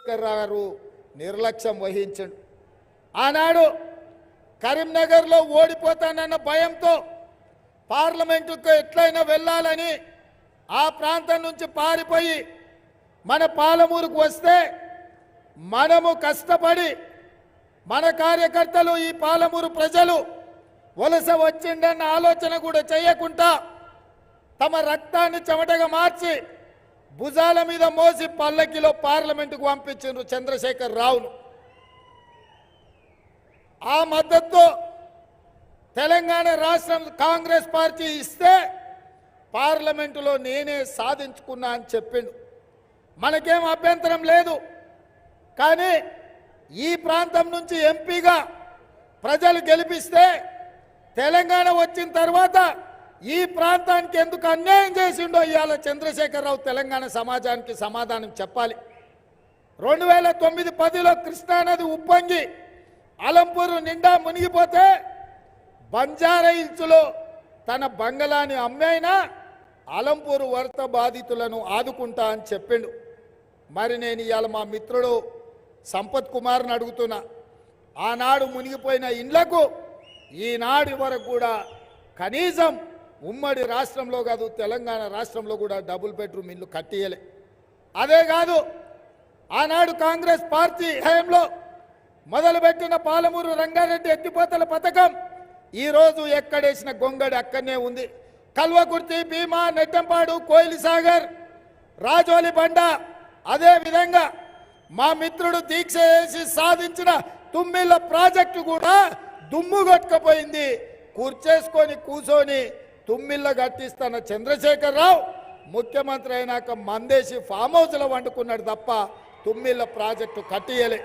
చంద్రశేఖర్ రావు గారు నిర్లక్ష్యం వహించండు. ఆనాడు కరీంనగర్లో ఓడిపోతానన్న భయంతో పార్లమెంటుకు ఎట్లయినా వెళ్ళాలని ఆ ప్రాంతం నుంచి పారిపోయి మన పాలమూరుకు వస్తే మనము కష్టపడి మన కార్యకర్తలు ఈ పాలమూరు ప్రజలు వలస వచ్చిండన్న ఆలోచన కూడా చేయకుండా తమ రక్తాన్ని చెమటగా మార్చి భుజాల మీద మోసి పల్లకిలో పార్లమెంటుకు పంపించారు చంద్రశేఖర్ రావును. ఆ మద్దతు తెలంగాణ రాష్ట్రం కాంగ్రెస్ పార్టీ ఇస్తే పార్లమెంటులో నేనే సాధించుకున్నా అని చెప్పిండు. మనకేం అభ్యంతరం లేదు. కానీ ఈ ప్రాంతం నుంచి ఎంపీగా ప్రజలు గెలిపిస్తే తెలంగాణ వచ్చిన తర్వాత ఈ ప్రాంతానికి ఎందుకు అన్యాయం చేసిండో ఇవాళ చంద్రశేఖరరావు తెలంగాణ సమాజానికి సమాధానం చెప్పాలి. రెండు వేల తొమ్మిది పదిలో కృష్ణానది ఉప్పొంగి అలంపూరు నిండా మునిగిపోతే బంజారా హిల్స్లో తన బంగళాన్ని అమ్మైనా అలంపూరు వరత బాధితులను ఆదుకుంటా అని చెప్పిండు. మరి నేను ఇవాళ మా మిత్రుడు సంపత్ కుమార్ని అడుగుతున్నా ఆనాడు మునిగిపోయిన ఇండ్లకు ఈనాడు వరకు కూడా కనీసం ఉమ్మడి రాష్ట్రంలో కాదు తెలంగాణ రాష్ట్రంలో కూడా డబుల్ బెడ్రూమ్ ఇల్లు కట్టియలే అదే కాదు ఆనాడు కాంగ్రెస్ పార్టీ హయాంలో మొదలుపెట్టిన పాలమూరు రంగారెడ్డి ఎత్తిపోతల పథకం ఈరోజు ఎక్కడేసిన గొంగడి అక్కడనే ఉంది. కల్వకుర్తి భీమా నెట్టంపాడు కోయిలి సాగర్ రాజోలి బండ అదే విధంగా మా మిత్రుడు దీక్ష చేసి సాధించిన తుమ్మిళ్ళ ప్రాజెక్టు కూడా దుమ్ము కొట్టుకపోయింది. కూర్చేసుకొని కూర్చొని తుమ్మిళ్ళ కట్టిస్తున్న చంద్రశేఖరరావు. ముఖ్యమంత్రి అయినాక మందేసి ఫామ్ హౌస్లో వండుకున్నాడు తప్ప తుమ్మిళ్ళ ప్రాజెక్టు కట్టియలే.